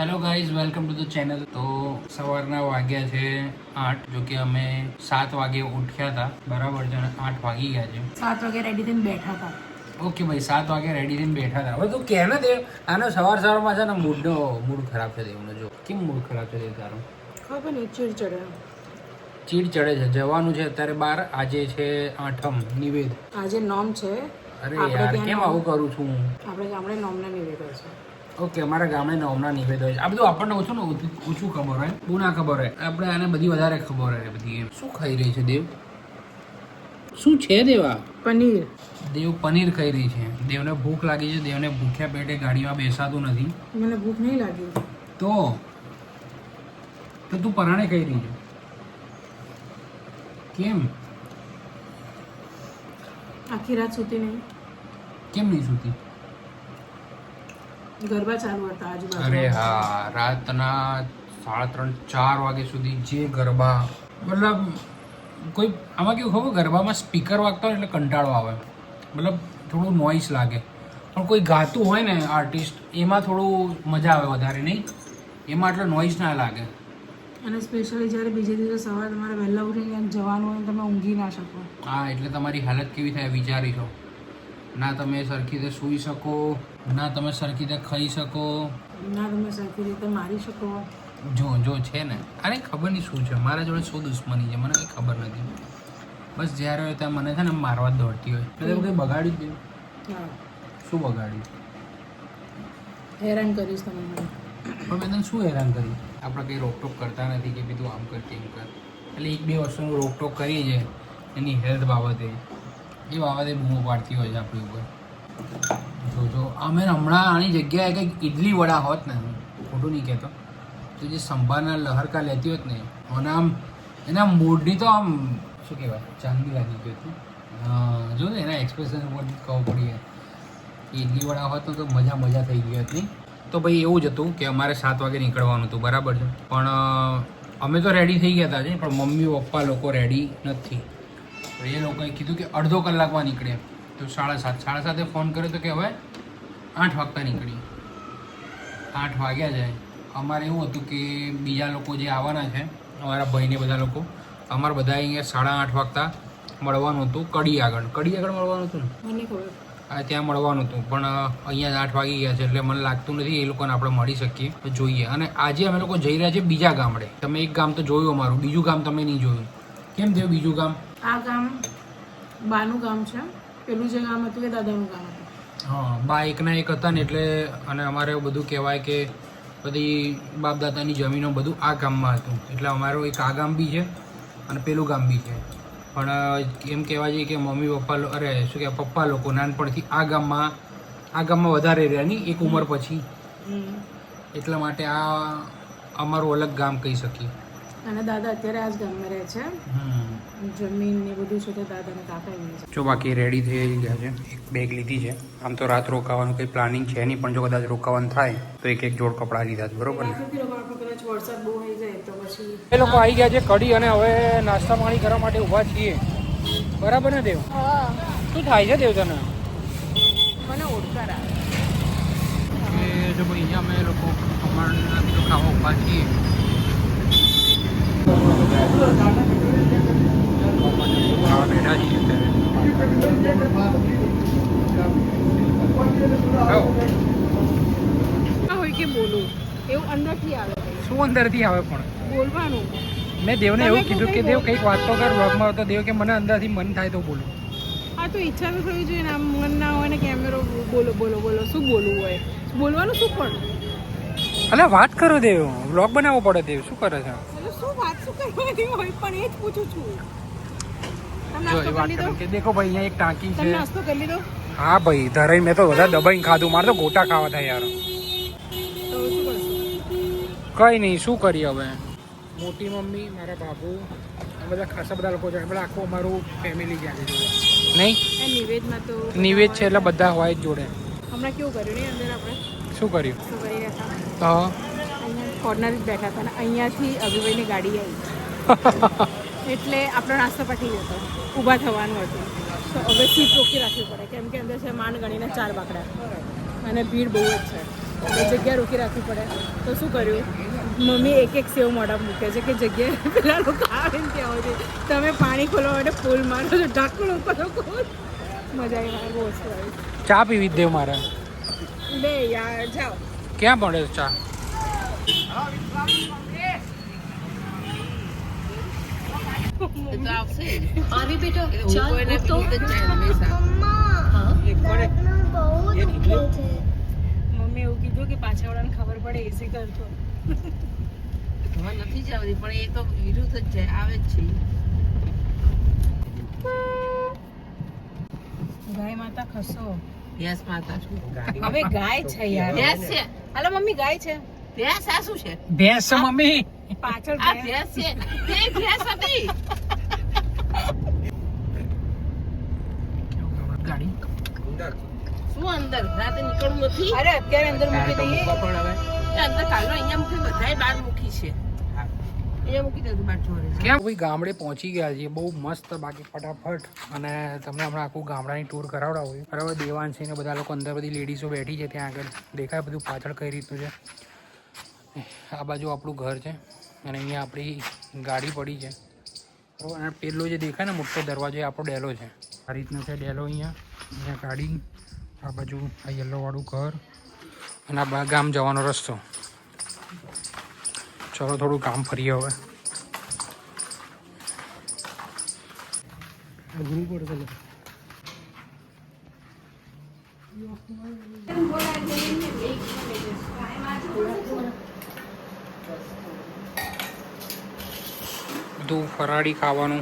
Hello guys welcome to the channel તો સવારના વાગ્યા છે આઠ જો કે અમે સાત વાગે ઉઠ્યા હતા. બરાબર છે આઠ વાગી ગયા છે. સાત વાગે રેડી થઈને બેઠા હતા. ઓકે ભાઈ સાત વાગે રેડી થઈને બેઠા હતા. હવે તું કહે ને તે આનો સવાર સવારમાં છે ને મૂડનો મૂડ ખરાબ છે દેવનો. જો કેમ મૂડ ખરાબ છે દેવ તારો? ખબર નહીં ચીડ ચડે. ચીડ ચડે છે. જવાનું છે અત્યારે બાર આજે છે આઠમ નિવેદ. આજે નોમ છે. અરે યાર કેમ આવું કરું છું આપણે ગામડે નોમના નિવેદ છે. ઓકે અમારા ગામડે નવમના નિવેદો હોય છે. આ બધું આપણને ઓછું ને ઓછું ઓછું ખબર હોય. બહુ ના ખબર હોય. આપણે આને બધી વધારે ખબર હોય બધી એમ. શું ખાઈ રહી છે દેવ? શું છે દેવા પનીર. દેવ પનીર ખાઈ રહી છે. દેવને ભૂખ લાગી છે. દેવને ભૂખ્યા પેટે ગાડીમાં બેસાતું નથી. મને ભૂખ નહીં લાગી. તો? તો તું પરાણે ખાઈ રહી છે. કેમ? આખી રાત સૂતી નહીં. કેમ નહીં સૂતી? ગરબા ચાલુ હતા આજુબાજુ અરે હા રાતના સાડા ત્રણ ચાર વાગે સુધી જે ગરબા મતલબ કોઈ આમાં કેવું ખબર ગરબામાં સ્પીકર વાગતા હોય એટલે કંટાળો આવે. મતલબ થોડું નોઈસ લાગે. પણ કોઈ ગાતું હોય ને આર્ટિસ્ટ એમાં થોડું મજા આવે વધારે નહીં? એમાં આટલો નોઈસ ના લાગે. અને સ્પેશિયલી જ્યારે બીજે દિવસે સવારે તમારે વહેલા ઉઠીને જવાનું હોય ને તમે ઊંઘી ના શકો. હા એટલે તમારી હાલત કેવી થાય વિચારી છો ના તમે સરખી રીતે સૂઈ શકો ના તમે સરખી રીતે ખાઈ શકો. ના તમે સરખી રીતે મારી શકો. જો જો છે ને અરે ખબર નહીં શું છે મારા જોડે શું દુશ્મની છે મને કંઈ ખબર નથી. બસ જ્યારે હોય ત્યાં મને છે ને મારવા દોડતી હોય. એટલે કંઈ બગાડ્યું જ શું બગાડ્યું? હેરાન કરીશ તમે પણ મેં તને શું હેરાન કરી? આપણે કંઈ રોકટોક કરતા નથી કે ભાઈ તું આમ કર તેમ કર. એટલે એક બે વર્ષોનું રોકટોક કરીએ છે એની હેલ્થ બાબતે. એ બાબતે બૂમો પાડતી હોય છે આપણી ઉપર. જો જો, અમે હમણાં આની જગ્યાએ કંઈક ઇડલી વડા હોત ને ખોટું નહીં કહેતો, તો જે સંભારના લહરકા લેતી હોત ને અને આમ, એના મૂડની તો આમ, શું કહેવાય, ચાંદી લાગી ગઈ હતી. જો ને, એના એક્સપ્રેશન ઉપરથી કહું પડી ઇડલી વડા હોત તો મજા મજા થઈ ગઈ હતી. તો ભાઈ એવું જ હતું કે અમારે સાત વાગે નીકળવાનું હતું, બરાબર છે. પણ અમે તો રેડી થઈ ગયા હતા પણ મમ્મી પપ્પા લોકો રેડી નથી. તો એ લોકોએ કીધું કે અડધો કલાકમાં નીકળે. તો સાડા સાત સાડા સાતે ફોન કર્યો તો કે હવે આઠ વાગતા નીકળી આઠ વાગ્યા જાય. અમારે એવું હતું કે બીજા લોકો જે આવવાના છે અમારા ભાઈને બધા લોકો અમારે બધા અહીંયા સાડા આઠ વાગતા મળવાનું હતું કડી આગળ. કડી આગળ મળવાનું હતું ને? આ ત્યાં મળવાનું હતું. પણ અહીંયા આઠ વાગી ગયા છે એટલે મને લાગતું નથી એ લોકોને આપણે મળી શકીએ. તો જોઈએ. અને આજે અમે લોકો જઈ રહ્યા છીએ બીજા ગામડે. તમે એક ગામ તો જોયું અમારું. બીજું ગામ તમે નહીં જોયું. કેમ થયું બીજું ગામ? આ ગામ બાનું ગામ છે. પેલું જે ગામ હતું એ દાદાનું ગામ હતું. હા બા એકના એક હતા ને એટલે અને અમારે બધું કહેવાય કે બધી બાપ દાદાની જમીનો બધું આ ગામમાં હતું. એટલે અમારું એક આ ગામ બી છે અને પેલું ગામ બી છે. પણ એમ કહેવા જોઈએ કે મમ્મી પપ્પા અરે શું કહેવાય પપ્પા લોકો નાનપણથી આ ગામમાં આ ગામમાં વધારે રહ્યા નહીં એક ઉંમર પછી. એટલા માટે આ અમારું અલગ ગામ કહી શકીએ. અને દાદા અત્યારે આ જ ગામમાં રહે છે. જમીન ને બધું છે તે દાદાને કાકા એમને જો બાકી રેડી થઈ ગયા છે એક બેગ લીધી છે. આમ તો રાત રોકાવાનું કંઈ પ્લાનિંગ છે નહીં પણ જો કદાચ રોકાવાનું થાય તો એક એક જોડ કપડાં લીધા છે બરોબર ને? રાત્રેથી લોકો આપણે કદાચ વરસાદ બહુ થઈ જાય તો પછી એ લોકો આવી ગયા છે કડી અને હવે નાસ્તા પાણી કરવા માટે ઊભા છીએ. બરાબર ને દેવ? શું થાય છે દેવ તને? મને ઓળખાર આવે એ જો ભાઈ અહીંયા અમે લોકો અમારા ખાવા ઊભા છીએ ખાવા બેઠા છીએ અત્યારે આવો. હોય કે બોલું એવું અંદરથી આવે. શું અંદરથી આવે પણ? બોલવાનું. મેં દેવને એવું કીધું કે દેવ કંઈક વાત તો કર બ્લોગમાં તો દેવ કે મને અંદરથી મન થાય તો બોલું. હા તો ઈચ્છા તો થવી જોઈએ ને આમ મન ના હોય ને કેમેરો બોલો બોલો બોલો. શું બોલવું હોય? બોલવાનું શું પણ? અલા વાત કરો દેવ. બ્લોગ બનાવવો પડે દેવ. શું કરે છે? શું વાત શું કરવાની હોય? પણ એ જ પૂછું છું. દેખો ભાઈ અહીંયા એક ટાંકી છે. નાસ્તો કરી લીધો? હા ભાઈ ધરાઈ મેં તો બધા દબાઈને ખાધું મારે તો ગોટા ખાવા થાય યાર. કઈ નહીં શું કરીએ હવે? મોટી મમ્મી મારા બાબુ બધા ખાસા બધા લોકો છે. બધા આખું અમારું ફેમિલી જાય નહીં? નિવેદમાં તો નિવેદ છે એટલે બધા હોય જ જોડે. હમણાં કેવું કર્યું નહીં અંદર આપણે? શું કર્યું? શું કરી રહ્યા અહીંયા કોર્નર જ બેઠા હતા અને અહીંયાથી અભિભાઈની ગાડી આવી. એટલે આપણો નાસ્તો પટી જતો. ઊભા થવાનું હતું. તો હવે સીટ રોકી રાખવી પડે. કેમ કે અંદર છે માંડ ગણીને ચાર બાકડા. અને ભીડ બહુ જ છે. એટલે જગ્યા રોકી રાખવી પડે. તો શું કર્યું? મમ્મી એક એક સેવ મોઢા મૂકે છે કે જગ્યાએ પેલા લોકો આવે ને ત્યાં સુધી તમે પાણી ખોલવા માટે ફૂલ મારો છો. ઢાંકણું ઉપર ખોલ. મજા આવી. મારે બહુ વસ્તુ આવી. ચા પીવી દેવ મારે. બે યાર જાઓ. ક્યાં પડે ચા? આવી બેટો ચાલ તો મમ્મી એવું કીધું કે પાછાવાળાને ખબર પડે એસી કરતો હવે નથી જવાની પણ એ તો વિરુદ્ધ જ જાય આવે જ છે. ગાય માતા ખસો. યસ માતા. છું હવે ગાય છે યાર. યસ છે હાલો મમ્મી ગાય છે. ભેંસ આ શું છે? ભેંસ મમ્મી. પાછળ આ ભેંસ. છે. તે ભેંસ હતી. ગાડી. શું અંદર? રાતે નીકળવું નથી? અરે અત્યારે અંદર મૂકી દઈએ. એ અંદર કાલનો અહીંયા મૂકી બધાય બહાર મૂકી છે. અહીંયા મૂકી દે બાર જોડે કેમ? ભાઈ ગામડે પહોંચી ગયા છીએ. બહુ મસ્ત બાકી ફટાફટ. અને તમને હમણાં આખું ગામડાની ટૂર કરાવડાવું બરાબર દેવાંશી ને બધા લોકો અંદર બધી લેડીઝો બેઠી છે ત્યાં આગળ. દેખાય બધું પાછળ કઈ રીતનું છે. આ બાજુ આપણું ઘર છે અને અહીંયા આપણી ગાડી પડી છે. બરાબર? અને પેલો જે દેખાય ને મોટો દરવાજો એ આપણો ડેલો છે. આ રીતનો છે ડેલો અહીંયા. અહીંયા ગાડી, આ બાજુ આ યલોવાળું ઘર અને આ ગામ જવાનો રસ્તો. ચલો થોડું કામ ફરીએ હવે. અઘરું પડશે લે. બધું ફરાળી ખાવાનું.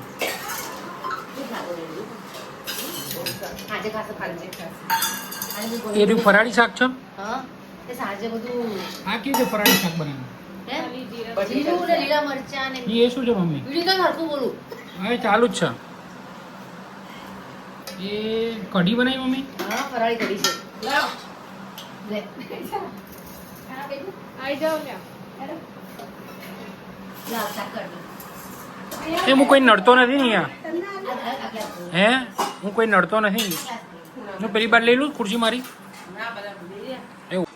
એ રહ્યું ફરાળી શાક છે? હા બધું કેવું છે ફરાળી શાક બનાવ્યું હે? જીરું ને લીલા મરચા ને એ શું છે મમ્મી? હવે ચાલુ જ છે. એ કઢી બનાવી મમ્મી? ફરાળી છે. આવી જાઓ. એ હું કોઈ નડતો નથી ને અહીંયા? હે હું કોઈ નડતો નથી હું પેલી બાર લઈ લઉં ખુરશી મારી. એવું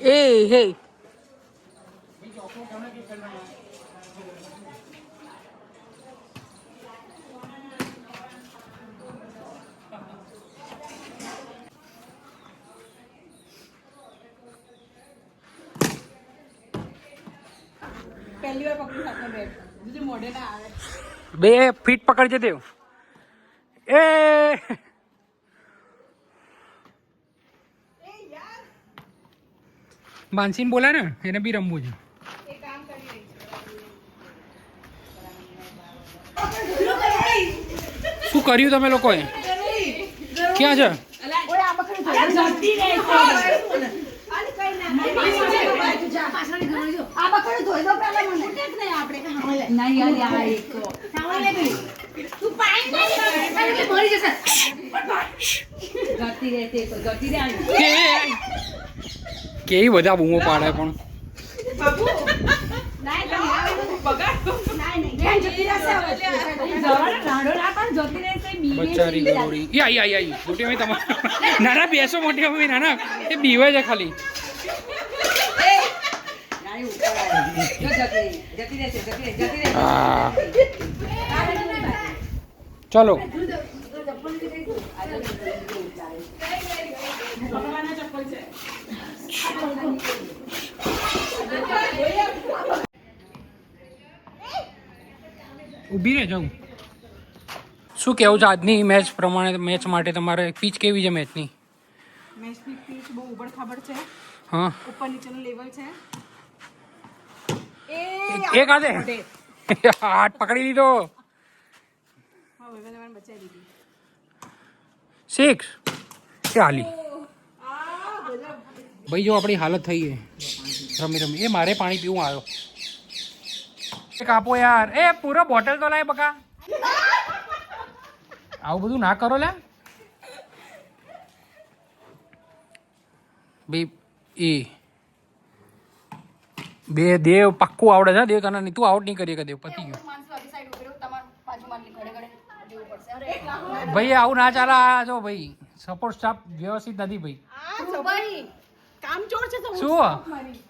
એ, હે પહેલી વાર પકડી શકતો બેટ બીજું મોઢે ના આવે. બે ફીટ પકડજે દેવ. એ! માનસીન બોલા ને એને બી રમવું છે. એ કામ કરી રહી છે શું કર્યું તમે લોકોએ? ક્યાં છે? કેવી બધા બૂમો પાડે પણ. મમ્મી તમારે. નાના બેસો મોટી નાના. એ બીવે છે ખાલી. ચલો. ઊભી રહે જાઉં શું કેવું છે આજની મેચ પ્રમાણે મેચ માટે તમારે પીચ કેવી છે મેચની? મેચની પીચ બહુ ઉબડ ખાબડ છે. હા. ઉપર નીચેનું લેવલ છે. એ એક હાથે હાથ પકડી લીધો. સિક્સ હાલી. ભાઈ જો આપણી હાલત થઈ ગઈ. રમી રમી. એ મારે પાણી પીવું આવ્યો. એક આપો યાર. એ પૂરો બોટલ તો લાય બકા. આવું બધું ના કરો લે ભાઈ એ. બે દેવ પાક્કું આવડે છે દેવ તને તું આઉટ નહીં કરી કે દેવ પતી ગયું. ભાઈ આવું ના ચાલે આ જો ભાઈ સપોર્ટ સ્ટાફ વ્યવસ્થિત નથી ભાઈ. શું? મારી.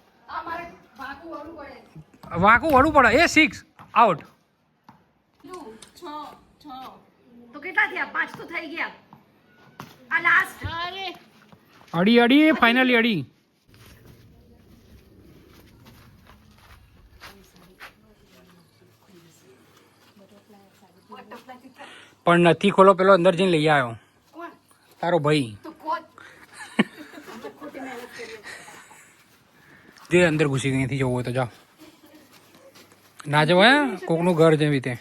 વાંકું વળવું પડે. એ સિક્સ આઉટ તો કેટલા થયા? પાંચ તો થઈ ગયા. આ લાસ્ટ અડી અડી ફાઇનલી અડી. પણ નથી ખોલો પેલો અંદર જઈને લઈ આવ્યો. તારો ભાઈ. જે અંદર ઘૂસી ગઈ નથી જવું હોય તો જાઓ. ના જવાય હે? કોકનું ઘર જેવી રીતે.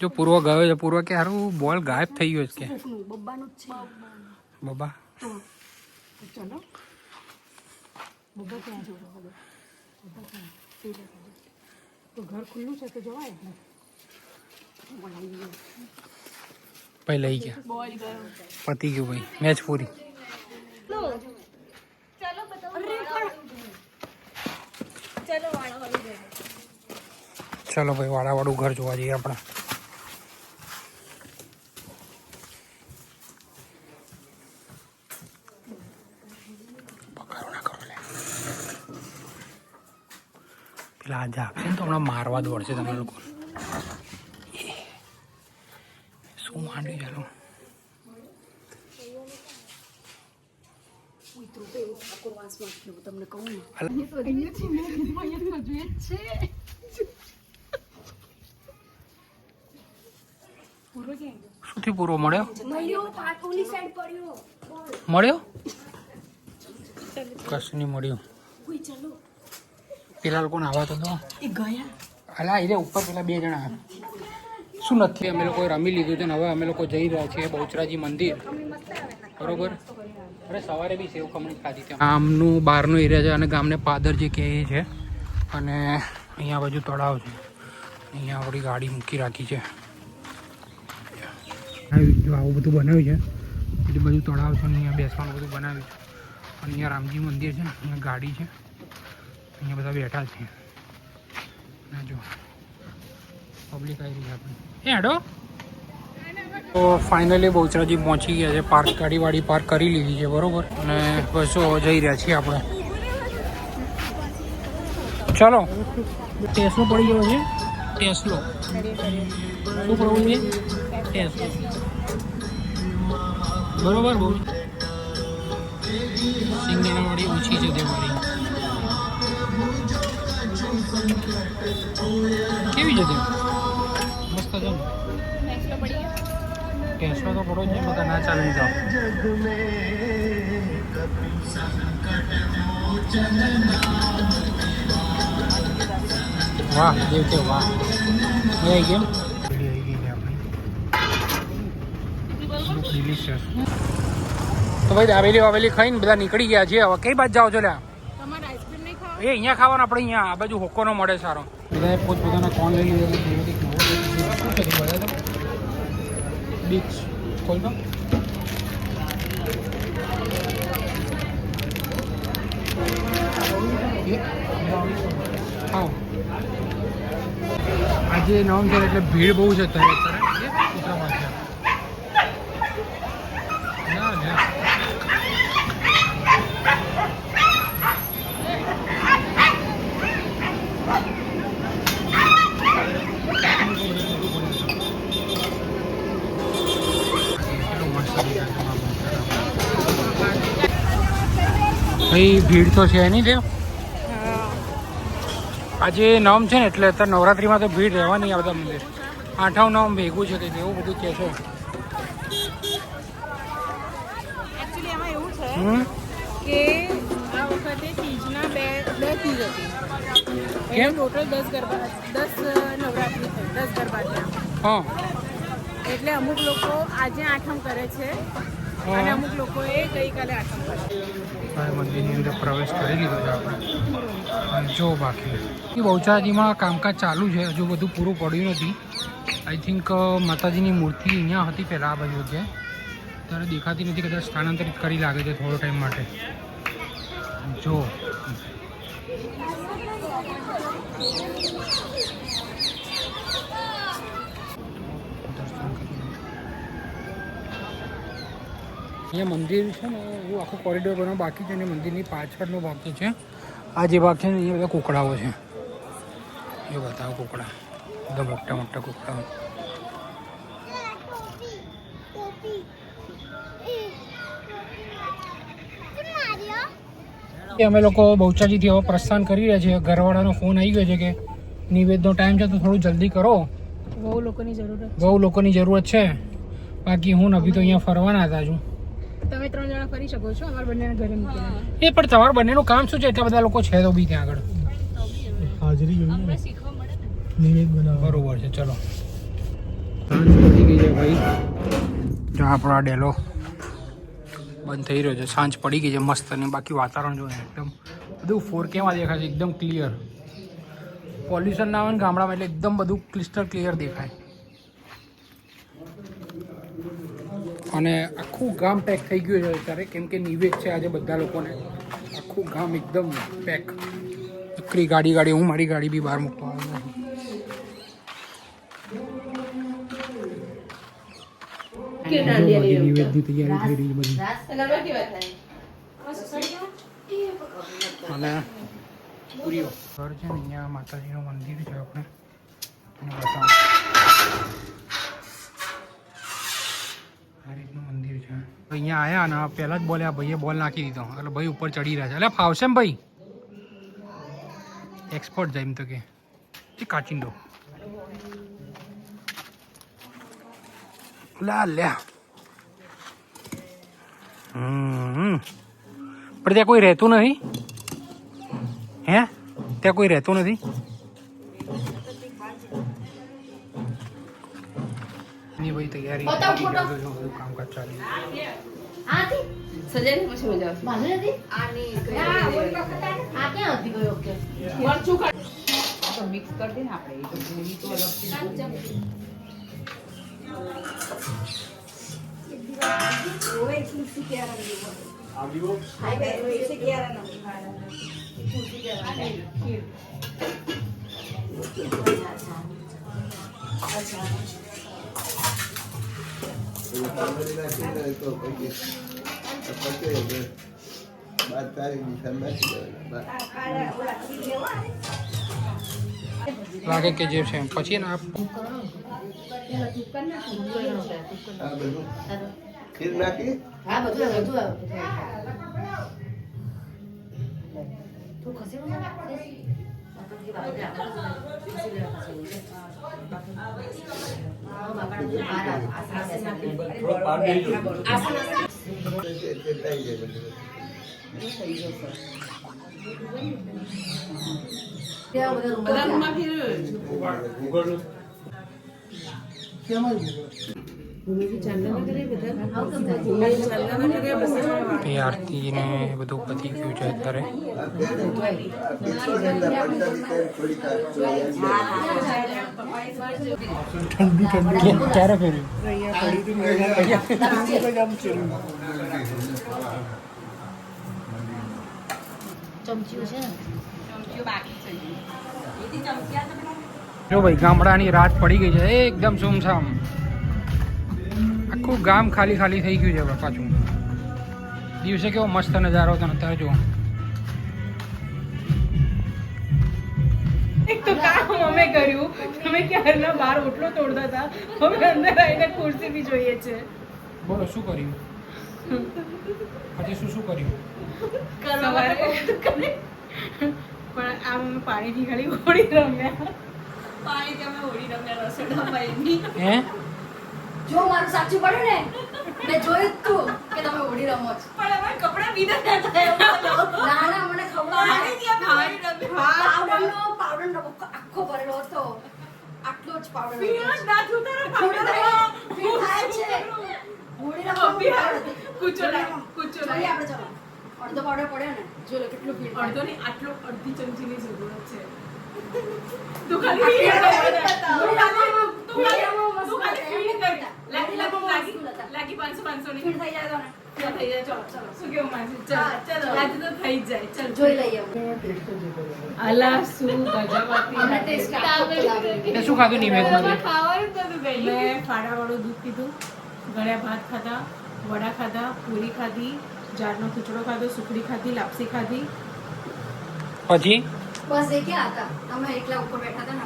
જો પૂર્વ ગયો છે પૂર્વ કે હારું બોલ ગાયબ થઈ ગયો છે કે. બબ્બાનું જ છે. બાબા ઘર ખુલ્લું છે તો જવાય? ભાઈ લઈ ગયા. પતી ગયું ભાઈ. મેચ પૂરી. ચલો ભાઈ, વાળાવાળું ઘર જોવા જઈએ આપણે. પેલા આજે આપશે ને તો હમણાં મારવા દોડશે તમે લોકો શું માંડ્યું ચાલો તમને કહું ને. પૂરો મળ્યો? મળ્યો કશું નહીં મળ્યું. પેલા લોકોને આવા તો દો એ ઉપર પેલા બે જણા. શું નથી? અમે લોકોએ રમી લીધું છે ને હવે અમે લોકો જઈ રહ્યા છીએ બહુચરાજી મંદિર. બરોબર? સવારે બી સેવ ખમણી ખાધી હતી ગામનું, બહારનો એરિયા છે અને ગામને પાદર જે કહે છે. અને અહીંયા બાજુ તળાવ છે. અહીંયા આપણી ગાડી મૂકી રાખી છે. જો આવું બધું બનાવ્યું છે. એટલે બધું તળાવ છે અને અહીંયા બેસવાનું બધું બનાવ્યું છે. અને અહીંયા રામજી મંદિર છે અહીંયા ગાડી છે. અહીંયા બધા બેઠા છે. ના જો પબ્લિક આવી રહી છે આપણે એ હેડો. તો ફાઇનલી બહુચરાજી પહોંચી ગયા છે. પાર્ક ગાડીવાડી પાર્ક કરી લીધી છે, બરોબર? અને બસો જઈ રહ્યા છીએ આપણે. ચાલો. ટેસ્લો પડી ગયો છે. ટેસ્લો શું પડવું છે? ટેસ્લો બરોબર, બહુ સિંગદાણાવાળી ઓછી છે તે મારી. કેવી છે તે મસ્ત છે ટેસ્લો તો પડો નહીં બધા ના ચાલી જાઓ. વાહ દેવ કે વાહ. એ આવી ગયો? આવી ગઈ છે ડિલિશિયસ તો ભાઈ દાબેલી વાબેલી ખાઈને બધા નીકળી ગયા છે હવે કઈ બાજુ જાઓ છો લ્યા? તમારે આઈસ્ક્રીમ નહીં ખાવા? એ અહીંયા ખાવાનું આપણે અહીંયા આ બાજુ હોકોનો મળે સારો. બધાએ પોતપોતાના કોણ લઈ લીધા છે? બીચ ખોલ આવો આજે નવમ છે એટલે ભીડ બહુ છે અત્યારે અત્યારે એ, કૂતરા પાસે ના ના ભાઈ ભીડ તો છે નહીં દેવ આજે નવમ છે ને એટલે અત્યારે નવરાત્રિમાં તો ભીડ રહેવાની આ બધા મંદિર. આઠમ નવમ ભેગું છે કંઈક એવું બધું કહે છે. છે કે આ વખતે તીજના બે બે તીજ હતી. કેમ? ટોટલ દસ ગરબા દસ નવરાત્રી થઈ દસ ગરબા થયા. એટલે અમુક લોકો આજે આઠમ કરે છે અને અમુક લોકોએ ગઈકાલે આઠમ કરે હવે મંદિરની અંદર પ્રવેશ કરી લીધો છે આપણે જો બાકી. બહુચરાજીમાં કામકાજ ચાલુ છે. હજુ બધું પૂરું પડ્યું નથી. આઈ થિંક માતાજીની મૂર્તિ અહીંયા હતી પહેલાં આ બાજુ જે ત્યારે દેખાતી નથી, કદાચ સ્થાનાંતરિત કરી લાગે છે થોડો ટાઈમ માટે. જો. અહીંયા મંદિર છે ને એવું આખું કોરિડોર બનાવ બાકી છે અને મંદિરની પાછળનો ભાગ જે છે. આ જે ભાગ છે ને અહીંયા બધા કુકડાઓ છે. એ બતાવો કુકડા. બધા મોટા મોટા કુકડાઓ. અમે લોકો બહુચાજીથી હવે પ્રસ્થાન કરી રહ્યા છીએ. ઘરવાળાનો ફોન આવી ગયો છે કે નિવેદનો ટાઈમ છે તો થોડું જલ્દી કરો. બહુ લોકોની જરૂરત બહુ લોકોની જરૂરત છે. બાકી હું નભી તો અહીંયા ફરવાના હતા છું તમે ત્રણ જણા ફરી શકો છો અમાર બંને ઘરે મૂકીને. એ પણ તમાર બંનેનું કામ શું છે? એટલા બધા લોકો છે તો બી ત્યાં આગળ. હાજરી જોઈએ નિવેદ બનાવ બરોબર છે ચલો. સાંજ પડી ગઈ છે ભાઈ? જો આપણો ડેલો. બંધ થઈ રહ્યો છે. સાંજ પડી ગઈ છે મસ્ત અને બાકી વાતાવરણ જોઈએ એકદમ. બધું ફોર કેમાં દેખાય છે એકદમ ક્લિયર પોલ્યુશન ના આવે ને ગામડામાં એટલે એકદમ બધું ક્લિસ્ટર ક્લિયર દેખાય. અને આખું ગામ પેક થઈ ગયું છે અત્યારે. કેમ કે નિવેદ છે આજે બધા લોકોને. આખું ગામ એકદમ પેક એકરી ગાડી ગાડી હું મારી ગાડી બી બહાર મૂકવા આવ્યો. નિવેદની તૈયારી થઈ રહી બધી. અને પૂરીઓ. ઘર છે ને અહીંયા માતાજીનું મંદિર છે આપણે. અહીંયા આયા ને પહેલાં જ બોલ્યા, ભાઈએ બોલ નાખી દીધો. એટલે ભાઈ ઉપર ચડી રહ્યા છે. એટલે ફાવશે ને ભાઈ? એક્સપર્ટ જાય એમ તો કે. એ કાચિંડો. લા લ્યા હમ. પણ ત્યાં કોઈ રહેતું નથી? હે? ત્યાં કોઈ રહેતું નથી? ની ભાઈ તૈયારી બધું કામકાજ ચાલી આથી? સજાય પછી મજા આવશે. બાંધી નથી? આની આ ક્યાં હતી ગયો ઓકે મરચું કાઢ. મિક્સ કરી દે ને આપણે એ તો પૂરી તો અલગથી લાગે કે જે છે એમ. પછી ને આ હા બધું આવે, કે જે છે પછી ને આપ નો જા. હા, બધું બધું આવે. આસન આસન. આસન આસન. ત્યાં બધા રૂમમાં બધા રૂમમાં ફેરવ્યો છે. એ આરતી ને બધું પતી ગયું છે અત્યારે. ઠંડુ ઠંડુ ક્યારે ફેર્યું જો ભાઈ ગામડાની રાત પડી ગઈ છે એકદમ સુમસામ. આખું ગામ ખાલી ખાલી થઈ ગયું છે હવે પાછું. દિવસે કેવો મસ્ત નજારો હતો અત્યારે જો એક તો કામ અમે કર્યું. તમે ક્યારના બહાર ઓટલો તોડતા હતા. અમે અંદર આવીને ખુરશી બી જોઈએ છે. બોલો શું કર્યું? આજે શું શું કર્યું? સવારે પણ આમ અમે પાણીથી ખાલી હોળી રમ્યા. હે? જો મારું સાચું પડ્યું ને મેં જોયું તું કે તમે હોડી રમો છો. ના ના મને ખબર પાવડરનો પાવડરનો ડબ્બો આખો ભરેલો હતો. આટલો જ પાવડર હતો. ફીણ થાય- ફીણ થાય જ છે. હોળી પાવડર હતી. કૂચો લાય, કૂચો ચાલીએ આપણે ચાલો. અડધો પાવડર પડ્યો ને જો લો કેટલું ફીણ અડધો નહીં આટલો અડધી ચમચીની જરૂરત છે. તું ખાલી લાગી લાગી હોળી લાગી રમવામાં મસ્ત હતા. લાગી પાંચસો પાંચસો ની થઈ જાય તો ને. ચલો થઈ જાય ચલો ચલો શું કેવું માનસી ચલો ચલો. આજે તો થઈ જ જાય ચલ જોઈ લઈએ અલા શું ગજબ અમને ટેસ્ટ આખો લાગે. તે શું ખાધું નિવેદમાં મેં ફાડાવાળું દૂધ પીધું ગળ્યા ભાત ખાધા વડા ખાધા પૂરી ખાધી જારનો ખીચડો ખાધો સુખડી ખાધી લાપસી ખાધી પછી બસ એ ક્યાં હતા અમે એકલા ઉપર બેઠા હતા ને.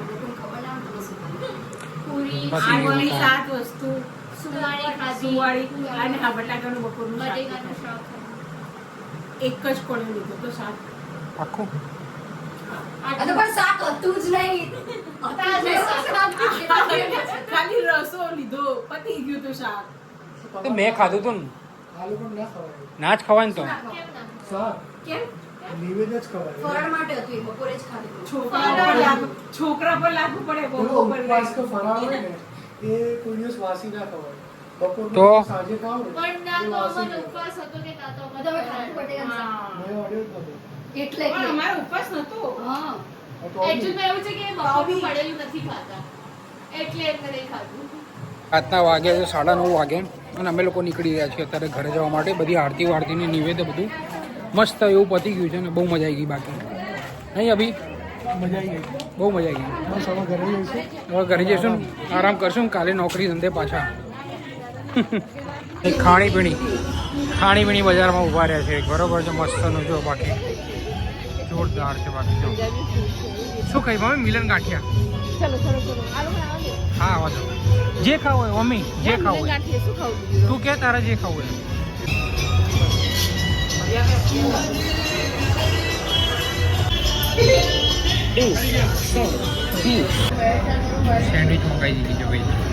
પૂરી પછી સાત વસ્તુ સુવાળી ખાધી. અને હા બટાકાનું બપોરનું શાક બટેકાનું લીધું. શાક. ખાધું. એક જ કોણે લીધું તો શાક. આખું? તો પણ શાક હતું જ નહીં. હતા જ નહીં, શાક. ખાધું. ખાલી રસો લીધો. પતી ગયું તો શાક. તો મેં ખાધું તું ને. ના જ ખવાય ને તો. કેમ? નિવેદ જ ખવાય. ફરાળ માટે હતું એ બપોરે જ ખાધું. છોકરા પર લાગુ છોકરા પર લાગુ પડે બહુ ઉપવાસ કે ફરાળ હોય ને એ કોઈ દિવસ વાસી ના ખવાય. બપોરનું તો? સાંજે ખાવ પણ ના તો નહીં. ઉપવાસ હતો કે તા તો અમે ખાધું બટેકાનું શાક. મેં ઓર્ડર જ એટલે પણ અમારો ઉપવાસ નતો. હા. આ તો એવું છે કે બપોરનું પડેલું નથી ખાતા. એટલે એમને નહીં ખાધું. રાતના વાગ્યા છે સાડા નવ વાગે અને અમે લોકો નીકળી રહ્યા છીએ અત્યારે ઘરે જવા માટે. બધી આરતી વારતીની નિવેદ બધું મસ્ત એવું પતી ગયું છે ને બહુ મજા આવી ગઈ બાકી. નહીં અભી? મજા આવી ગઈ. બહુ મજા આવી ગઈ. બસ હવે ઘરે જઈશું. હવે ઘરે જઈશું આરામ કરશું કાલે નોકરી ધંધે પાછા. એક ખાણીપીણી ખાણીપીણી બજારમાં ઊભા રહ્યા છે બરોબર છે મસ્તનું જો બાકી. જોરદાર છે બાકી જો. શું કહી મમ્મી? મિલન ગાંઠિયા. ચલો ચલો ચલો. આ લોકો આવા દે હા વાંધો. જે ખાવું હોય મમ્મી જે ખાવું હોય. તું કે તારે જે ખાવું હોય. સેન્ડવિચ મંગાવી દીધી છે ભાઈ